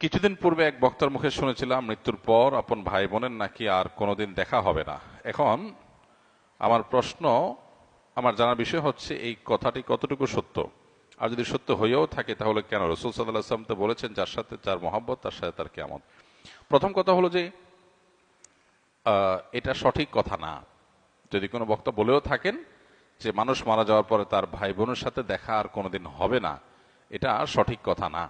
কিছুদিন পূর্বে এক বক্তার মুখে শুনেছিলাম, মৃত্যুর পর আপন ভাই বোনের নাকি আর কোনোদিন দেখা হবে না। এখন আমার প্রশ্ন, আমার জানার বিষয় হচ্ছে, এই কথাটি কতটুকু সত্য? আর যদি সত্য হয়েও থাকে, তাহলে কেন? রসুল সাল্লাহ আসলাম তো বলেছেন, যার সাথে যার মহাব্বত, তার সাথে তার কেমন প্রথম কথা হলো যে এটা সঠিক কথা না। যদি কোনো বক্তা বলেও থাকেন যে মানুষ মারা যাওয়ার পরে তার ভাই বোনের সাথে দেখা আর কোনোদিন হবে না, এটা সঠিক কথা না।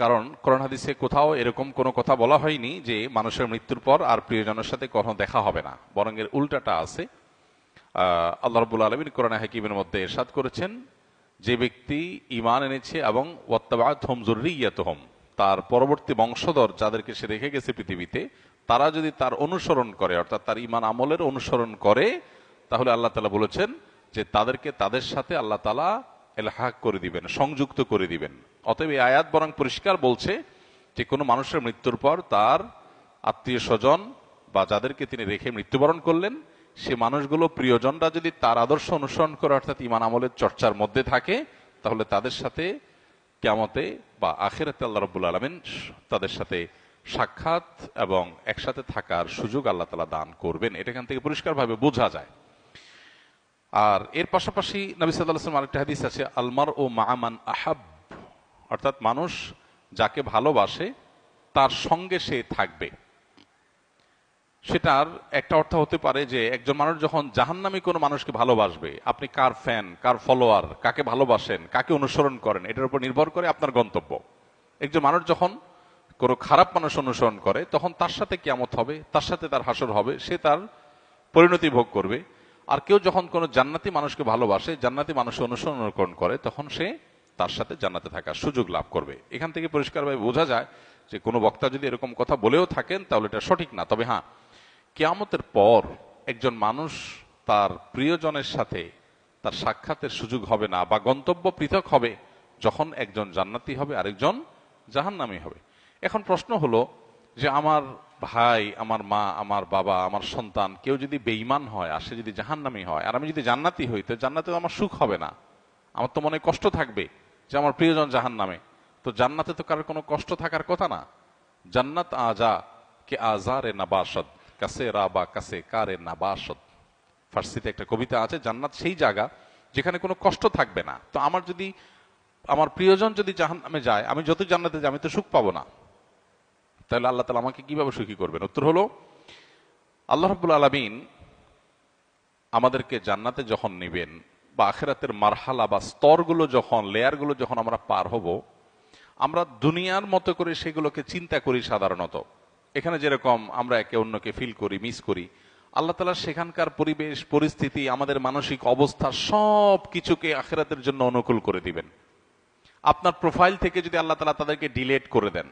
কারণ করোনা হাদিসে কোথাও এরকম কোনো কথা বলা হয়নি যে মানুষের মৃত্যুর পর আর প্রিয়জনের সাথে কখনো দেখা হবে না। বরং এর উল্টাটা আছে। আল্লাহ রবুল আলমিন করোনা হাকিমের মধ্যে এরশাদ করেছেন, যে ব্যক্তি ইমান এনেছে এবং হোম হোম তার পরবর্তী বংশধর যাদেরকে সে রেখে গেছে পৃথিবীতে, তারা যদি তার অনুসরণ করে, অর্থাৎ তার ইমান আমলের অনুসরণ করে, তাহলে আল্লাহ তালা বলেছেন যে তাদেরকে তাদের সাথে আল্লাহ তালা এলাহাক করে দিবেন, সংযুক্ত করে দিবেন। অতএব এই আয়াত বরং পরিষ্কার বলছে যে, কোনো মানুষের মৃত্যুর পর তার আত্মীয় স্বজন বা যাদেরকে তিনি রেখে মৃত্যুবরণ করলেন, সে মানুষগুলো, প্রিয়জনরা যদি তার আদর্শ অনুসরণ করে, অর্থাৎ ইমান আমলের চর্চার মধ্যে থাকে, তাহলে তাদের সাথে কেমতে বা আখেরাতে আল্লাহ রব্বুল আলমিন তাদের সাথে সাক্ষাৎ এবং একসাথে থাকার সুযোগ আল্লাহ তালা দান করবেন। এটা এখান থেকে পরিষ্কারভাবে বোঝা যায়। আর এর পাশাপাশি নবী সাল্লাহ আরেকটা হাদিস আছে আলমার ও মামান আহাব। অর্থাৎ মানুষ যাকে ভালোবাসে, তার সঙ্গে সে থাকবে। সেটার একটা অর্থ হতে পারে যে, একজন মানুষ যখন জাহান্নামী কোনো মানুষকে ভালোবাসবে, আপনি কার ফ্যান কার ফলোয়ার কাকে ভালোবাসেন, কাকে অনুসরণ করেন, এটার উপর নির্ভর করে আপনার গন্তব্য। একজন মানুষ যখন কোনো খারাপ মানুষ অনুসরণ করে, তখন তার সাথে কেমত হবে, তার সাথে তার হাসর হবে, সে তার পরিণতি ভোগ করবে। আর কেউ যখন কোনো জান্নাতি মানুষকে ভালোবাসে, জান্নাতি মানুষ অনুসরণ করে, তখন সে তার সাথে জান্নাতে থাকার সুযোগ লাভ করবে। এখান থেকে পরিষ্কারভাবে বোঝা যায় যে কোনো বক্তা যদি এরকম কথা বলেও থাকেন, তাহলে এটা সঠিক না। তবে হ্যাঁ কেয়ামতের পর একজন মানুষ তার প্রিয়জনের সাথে তার সাক্ষাতের সুযোগ হবে না, বা গন্তব্য পৃথক হবে যখন একজন জান্নাতি হবে, আরেকজন জাহান্নামি হবে। এখন প্রশ্ন হলো যে, আমার ভাই, আমার মা, আমার বাবা, আমার সন্তান, কেউ যদি বেঈমান হয়, আর সে যদি জাহান্নামী হয়, আর আমি যদি জান্নাতি হই, তো জান্নাতে আমার সুখ হবে না। আমার তো মনে কষ্ট থাকবে যে আমার প্রিয়জন জাহান্নামে। তো জান্নাতে তো কারোর কোনো কষ্ট থাকার কথা না। জান্নাত আজা কে আজারে নাবাসদ কাছে রা বা কাছে কারে নাবাসদ ফার্সিতে একটা কবিতা আছে, জান্নাত সেই জায়গা যেখানে কোনো কষ্ট থাকবে না। তো আমার যদি, আমার প্রিয়জন যদি জাহান নামে যায়, আমি যত জান্নাতে যাই, আমি তো সুখ পাবো না। তাহলে আল্লাহ তালা আমাকে কীভাবে সুখী করবেন? উত্তর হলো, আল্লাহ রব্বুল আলমিন আমাদেরকে জান্নাতে যখন নিবেন বা আখেরাতের মারহালা বা স্তরগুলো যখন, লেয়ারগুলো যখন আমরা পার হব, আমরা দুনিয়ার মতো করে সেগুলোকে চিন্তা করি সাধারণত। এখানে যেরকম আমরা একে অন্যকে ফিল করি মিস করি, আল্লাহ তালা সেখানকার পরিবেশ, পরিস্থিতি, আমাদের মানসিক অবস্থা সব কিছুকে আখেরাতের জন্য অনুকূল করে দিবেন। আপনার প্রোফাইল থেকে যদি আল্লাহ তালা তাদেরকে ডিলেট করে দেন